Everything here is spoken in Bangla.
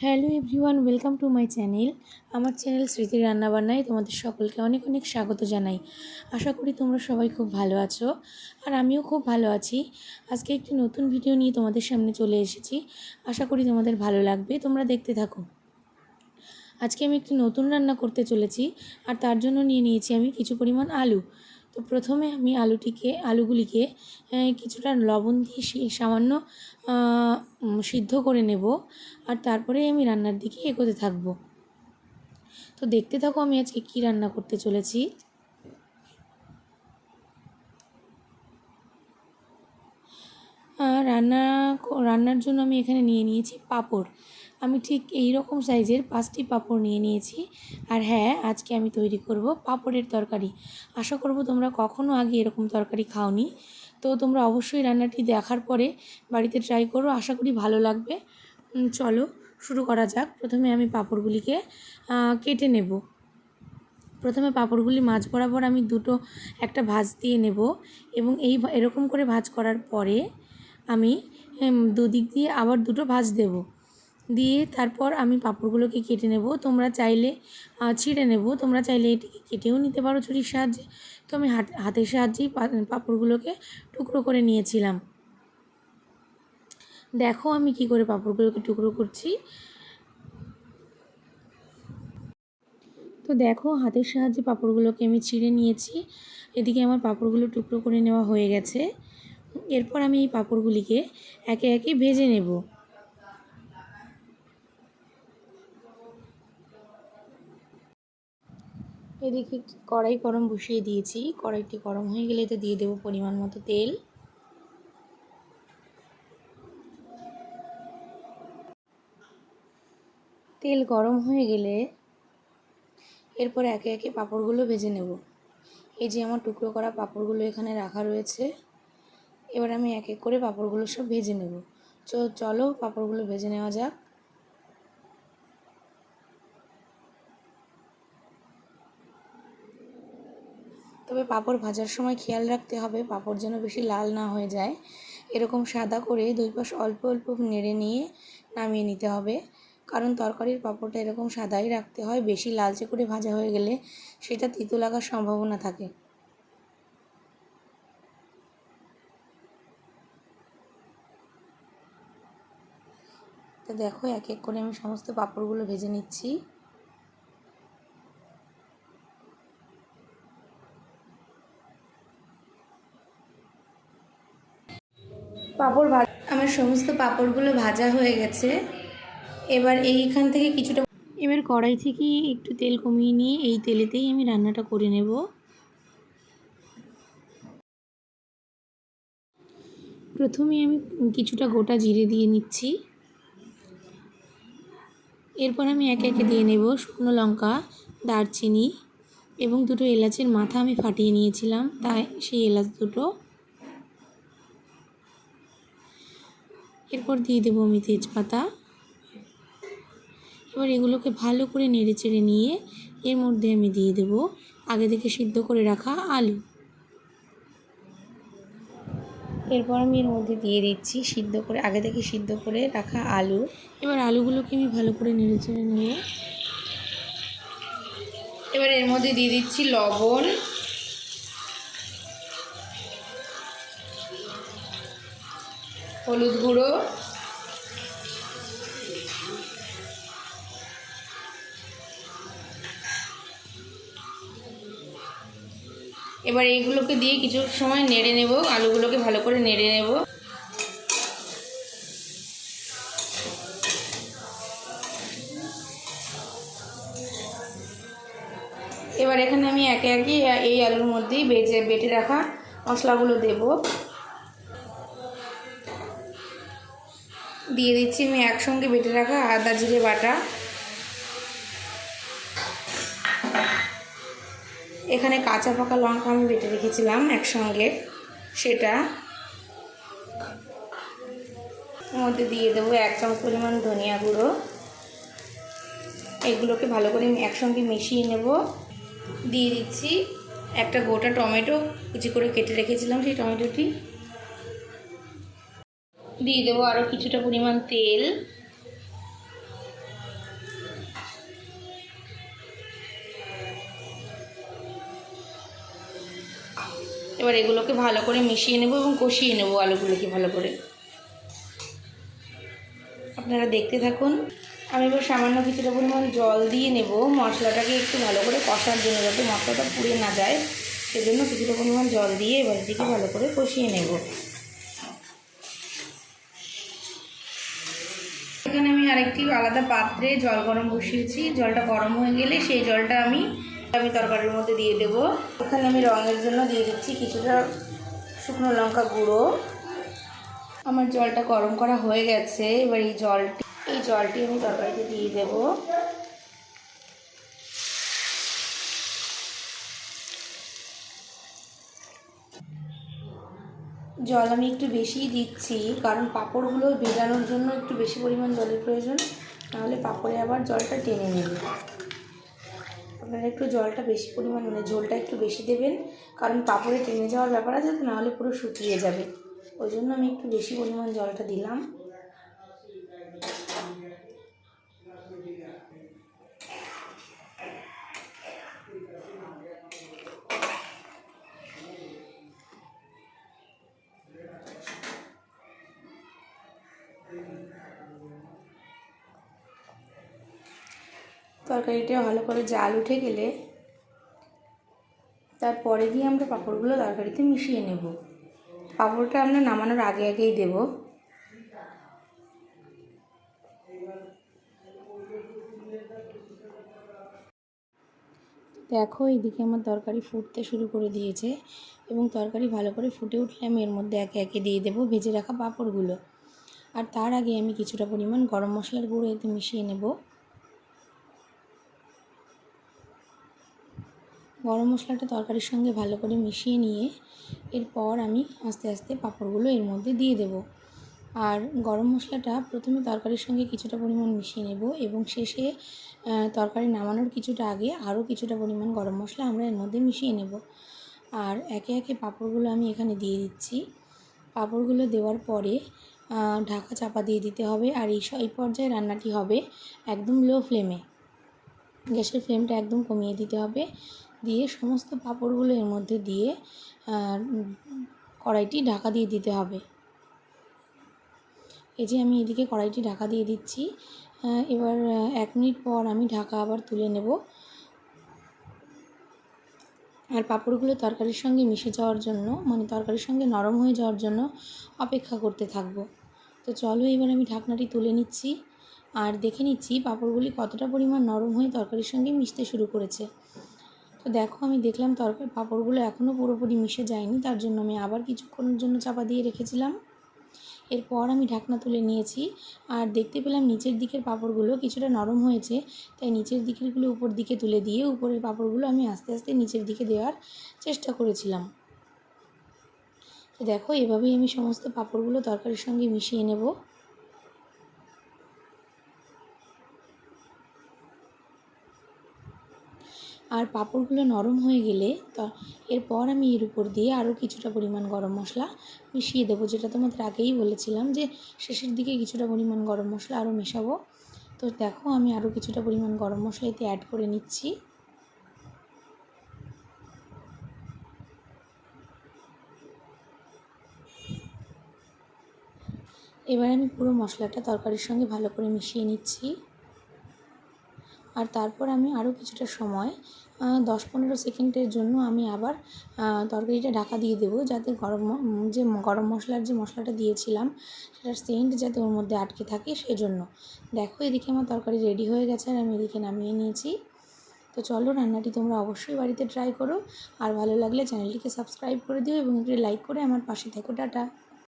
Hello everyone, welcome to my channel. আমার চ্যানেল স্মৃতির রান্নাবান্নায় তোমাদের সকলকে অনেক অনেক স্বাগত জানাই। আশা করি তোমরা সবাই খুব ভালো আছো আর আমিও খুব ভালো আছি। আজকে একটি নতুন ভিডিও নিয়ে তোমাদের সামনে চলে এসেছি। আশা করি তোমাদের ভালো লাগবে, তোমরা দেখতে থাকো। আজকে আমি একটি নতুন রান্না করতে চলেছি আর তার জন্য নিয়ে নিয়েছি আমি কিছু পরিমাণ আলু। তো প্রথমে আমি আলুটিকে, আলুগুলিকে কিছুটা লবণ দিয়ে সামান্য সিদ্ধ করে নেব আর তারপরে আমি রান্নার দিকে এগোতে থাকব। তো দেখতে থাকো আমি আজকে কী রান্না করতে চলেছি। রান্না রান্নার জন্য আমি এখানে নিয়ে নিয়েছি পাঁপড়। আমি ঠিক এই রকম সাইজের পাঁচটি পাঁপড় নিয়ে নিয়েছি। আর হ্যাঁ আজকে আমি তৈরি করব পাঁপড়ের তরকারি। আশা করব তোমরা কখনো আগে এরকম তরকারি খাওনি। তো তোমরা অবশ্যই রান্নাটি দেখার পরে বাড়িতে ট্রাই করো, আশা করি ভালো লাগবে। চলো শুরু করা যাক। প্রথমে আমি পাঁপড়গুলিকে কেটে নেব। প্রথমে পাঁপড়গুলি মাছ বরাবর আমি দুটো একটা ভাজ দিয়ে নেব এবং এই এরকম করে ভাজ করার পরে আমি দুদিক দিয়ে আবার দুটো ভাজ দেব। দিয়ে তারপর আমি পাঁপড়গুলোকে কেটে নেব। তোমরা চাইলে ছিঁড়ে নেব। তোমরা চাইলে এটিকে কেটেও নিতে পারো ছুরির সাহায্যে। তো আমি হাত, হাতের সাহায্যেই পাঁপড়গুলোকে টুকরো করে নিয়েছিলাম। দেখো আমি কি করে পাঁপড়গুলোকে টুকরো করছি। তো দেখো হাতের সাহায্যে পাঁপড়গুলোকে আমি ছিঁড়ে নিয়েছি। এদিকে আমার পাঁপড়গুলো টুকরো করে নেওয়া হয়ে গেছে। এরপর আমি এই পাঁপড়গুলিকে একে একে ভেজে নেব। এদিকে কড়াই গরম বসিয়ে দিয়েছি। কড়াইটি গরম হয়ে গেলে তো দিয়ে দেবো পরিমাণ মতো তেল। তেল গরম হয়ে গেলে এরপর একে একে পাঁপড়গুলো ভেজে নেব। এই যে আমার টুকরো করা পাঁপড়গুলো এখানে রাখা রয়েছে। এবার আমি এক এক করে পাঁপড়গুলো সব ভেজে নেব। চলো পাঁপড়গুলো ভেজে নেওয়া যাক। তবে পাঁপড় ভাজার সময় খেয়াল রাখতে হবে, পাঁপড় যেন বেশি লাল না হয়ে যায়। এরকম সাদা করে দুই পাশ অল্প অল্প নেড়ে নিয়ে নামিয়ে নিতে হবে। কারণ তরকারির পাঁপড়টা এরকম সাদাই রাখতে হয়, বেশি লালচে করে ভাজা হয়ে গেলে সেটা তিতো লাগার সম্ভাবনা থাকে। তো দেখো, এক এক করে আমি সমস্ত পাঁপড়গুলো ভেজে নিচ্ছি। পাঁপড় ভাজা। আমার সমস্ত পাঁপড়গুলো ভাজা হয়ে গেছে। এবার এইখান থেকে কিছুটা এবার কড়াই থেকে একটু তেল কমিয়ে নিয়ে এই তেলেতেই আমি রান্নাটা করে নেব। প্রথমে আমি কিছুটা গোটা জিরে দিয়ে নিচ্ছি। এরপর আমি একে একে দিয়ে নেব শুকনো লঙ্কা, দারচিনি এবং দুটো এলাচের মাথা আমি ফাটিয়ে নিয়েছিলাম, তাই সেই এলাচ দুটো এরপর দিয়ে দেবো আমি তেজপাতা। এবার এগুলোকে ভালো করে নেড়ে চেড়ে নিয়ে এর মধ্যে আমি দিয়ে দেব আগে থেকে সিদ্ধ করে রাখা আলু। এরপর আমি এর মধ্যে দিয়ে দিচ্ছি সিদ্ধ করে আগে থেকে সিদ্ধ করে রাখা আলু। এবার আলুগুলোকে আমি ভালো করে নেড়ে চেড়ে নিয়ে এবার এর মধ্যে দিয়ে দিচ্ছি লবণ। হলুদ গুঁড়ো। এবার এইগুলোকে দিয়ে কিছু সময় নেড়ে নেব, আলুগুলোকে ভালো করে নেড়ে নেব। এবার এখানে আমি একে একে এই আলুর মধ্যেই বেজে বেটে রাখা মশলাগুলো দেব। দিয়ে দিচ্ছি, আমি একসঙ্গে বেটে রাখা আদা, জিরে, বাটা। এখানে কাঁচা পাকা লঙ্কা আমি বেটে রেখেছিলাম একসঙ্গে, সেটা। মধ্যে দিয়ে দেবো এক চামচ পরিমাণ ধনিয়া গুঁড়ো। এগুলোকে ভালো করে একসঙ্গে মিশিয়ে নেব। দিয়ে দিচ্ছি একটা গোটা টমেটো, কুচি করে কেটে রেখেছিলাম সেই টমেটোটি। দিয়ে দেবো আরও কিছুটা পরিমাণ তেল। এবার এগুলোকে ভালো করে মিশিয়ে নেব এবং কষিয়ে নেব আলুগুলোকে ভালো করে। আপনারা দেখতে থাকুন। আমি এবার সামান্য কিছুটা পরিমাণ জল দিয়ে নেব। মশলাটাকে একটু ভালো করে কষার জন্য যাতে মশলাটা পুড়ে না যায়, সেজন্য কিছুটা পরিমাণ জল দিয়ে এবার দিকে ভালো করে কষিয়ে নেব। আরেকটি আলাদা পাত্রে জল গরম বসিয়েছি। জলটা গরম হয়ে গেলে সেই জলটা আমি আমি তরকারির মধ্যে দিয়ে দেবো। এখানে আমি রঙের জন্য দিয়ে দিচ্ছি কিছুটা শুকনো লঙ্কা গুঁড়ো। আমার জলটা গরম করা হয়ে গেছে। এবার এই জলটি এই জলটি আমি তরকারিতে দিয়ে দেব। জল আমি একটু বেশিই দিচ্ছি, কারণ পাঁপড়গুলো ভেজানোর জন্য একটু বেশি পরিমাণ জলের প্রয়োজন। নাহলে পাঁপড়ে আবার জলটা টেনে নেবে। আপনারা একটু জলটা বেশি পরিমাণ মানে ঝোলটা একটু বেশি দেবেন, কারণ পাঁপড়ে টেনে যাওয়ার ব্যাপার আছে, তো নাহলে পুরো শুকিয়ে যাবে। ওই জন্য আমি একটু বেশি পরিমাণ জলটা দিলাম। তরকারিটা ভালো করে জাল উঠে গেলে তারপরে দিয়ে আমরা পাঁপড়গুলো তরকারিতে মিশিয়ে নেব। পাঁপড়টা আমরা নামানোর আগে আগেই দেব। দেখো, এইদিকে আমার তরকারি ফুটতে শুরু করে দিয়েছে এবং তরকারি ভালো করে ফুটে উঠলে আমি এর মধ্যে একে একে দিয়ে দেবো ভেজে রাখা পাঁপড়গুলো। আর তার আগে আমি কিছুটা পরিমাণ গরম মশলার গুঁড়ো এতে মিশিয়ে নেব। গরম মশলাটা তরকারির সঙ্গে ভালো করে মিশিয়ে নিয়ে এরপর আমি আস্তে আস্তে পাঁপড়গুলো এর মধ্যে দিয়ে দেব। আর গরম মশলাটা প্রথমে তরকারির সঙ্গে কিছুটা পরিমাণ মিশিয়ে নেব এবং শেষে তরকারি নামানোর কিছুটা আগে আরও কিছুটা পরিমাণ গরম মশলা আমরা এর মধ্যে মিশিয়ে নেব। আর একে একে পাঁপড়গুলো আমি এখানে দিয়ে দিচ্ছি। পাঁপড়গুলো দেওয়ার পরে ঢাকা চাপা দিয়ে দিতে হবে আর এই এই পর্যায়ে রান্নাটি হবে একদম লো ফ্লেমে গ্যাসের ফ্লেমটা একদম কমিয়ে দিতে হবে। দিয়ে সমস্ত পাঁপড়গুলো এর মধ্যে দিয়ে কড়াইটি ঢাকা দিয়ে দিতে হবে। এই যে আমি এদিকে কড়াইটি ঢাকা দিয়ে দিচ্ছি। এবার এক মিনিট পর আমি ঢাকা আবার তুলে নেব। আর পাঁপড়গুলো তরকারির সঙ্গে মিশে যাওয়ার জন্য মানে তরকারির সঙ্গে নরম হয়ে যাওয়ার জন্য অপেক্ষা করতে থাকব। তো চলো এবার আমি ঢাকনাটি তুলে নিচ্ছি। আর দেখে নিচ্ছি পাঁপড়গুলি কতটা পরিমাণ নরম হয়ে তরকারির সঙ্গে মিশতে শুরু করেছে। তো দেখো, আমি দেখলাম তরকারি পাঁপড়গুলো এখনও পুরোপুরি মিশে যায়নি, তার জন্য আমি আবার কিছুক্ষণের জন্য চাপা দিয়ে রেখেছিলাম। এরপর আমি ঢাকনা তুলে নিয়েছি, আর দেখতে পেলাম নিচের দিকের পাঁপড়গুলো কিছুটা নরম হয়েছে, তাই নিচের দিকেরগুলো উপর দিকে তুলে দিয়ে উপরের পাঁপড়গুলো আমি আস্তে আস্তে নিচের দিকে দেওয়ার চেষ্টা করেছিলাম। তো দেখো, এভাবেই আমি সমস্ত পাঁপড়গুলো তরকারির সঙ্গে মিশিয়ে নেব। আর পাঁপড়গুলো নরম হয়ে গেলে তা এরপর আমি এর উপর দিয়ে আরও কিছুটা পরিমাণ গরম মশলা মিশিয়ে দেবো, যেটা তোমাদের আগেই বলেছিলাম যে শেষের দিকে কিছুটা পরিমাণ গরম মশলা আরও মেশাবো। তো দেখো, আমি আরও কিছুটা পরিমাণ গরম মশলা এতে অ্যাড করে নিচ্ছি। এবার আমি পুরো মশলাটা তরকারির সঙ্গে ভালো করে মিশিয়ে নিচ্ছি। আর তারপর আমি আরও কিছুটা সময় দশ পনেরো সেকেন্ডের জন্য আমি আবার তরকারিটা ঢাকা দিয়ে দেবো যাতে গরম যে গরম মশলার যে মশলাটা দিয়েছিলাম সেটার সেন্ট যাতে ওর মধ্যে আটকে থাকে সেজন্য। দেখো এদিকে আমার তরকারি রেডি হয়ে গেছে আর আমি এদিকে নামিয়ে নিয়েছি। তো চলো রান্নাটি তোমরা অবশ্যই বাড়িতে ট্রাই করো। আর ভালো লাগলে চ্যানেলটিকে সাবস্ক্রাইব করে দিও এবং একটি লাইক করে আমার পাশে থেকো। টাটা।